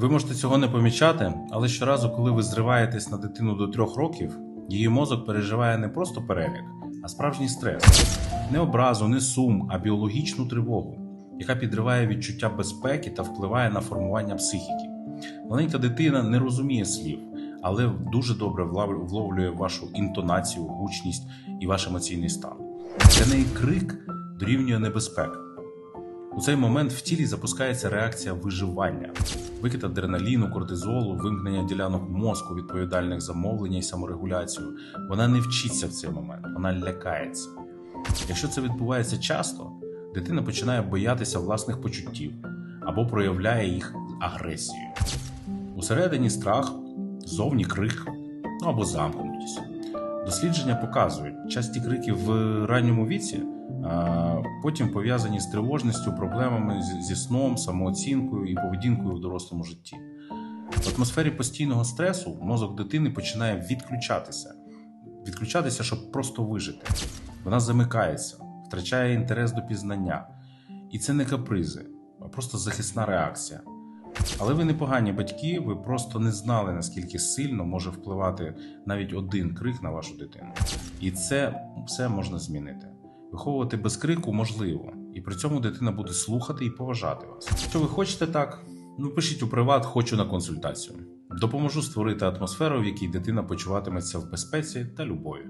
Ви можете цього не помічати, але щоразу, коли ви зриваєтесь на дитину до трьох років, її мозок переживає не просто переляк, а справжній стрес. Не образу, не сум, а біологічну тривогу, яка підриває відчуття безпеки та впливає на формування психіки. Маленька дитина не розуміє слів, але дуже добре вловлює вашу інтонацію, гучність і ваш емоційний стан. Для неї крик дорівнює небезпека. У цей момент в тілі запускається реакція виживання, викид адреналіну, кортизолу, вимкнення ділянок мозку, відповідальних за мовлення і саморегуляцію. Вона не вчиться в цей момент, вона лякається. Якщо це відбувається часто, дитина починає боятися власних почуттів або проявляє їх агресією. Усередині страх, зовні крик ну або замкнутість. Дослідження показують, часті крики в ранньому віці потім пов'язані з тривожністю, проблемами зі- сном, самооцінкою і поведінкою в дорослому житті. В атмосфері постійного стресу мозок дитини починає відключатися, відключатися, щоб просто вижити. Вона замикається, втрачає інтерес до пізнання. І це не капризи, а просто захисна реакція. Але ви не погані батьки, ви просто не знали, наскільки сильно може впливати навіть один крик на вашу дитину. І це все можна змінити. Виховувати без крику можливо, і при цьому дитина буде слухати і поважати вас. Якщо ви хочете так, ну пишіть у приват, хочу на консультацію. Допоможу створити атмосферу, в якій дитина почуватиметься в безпеці та любові.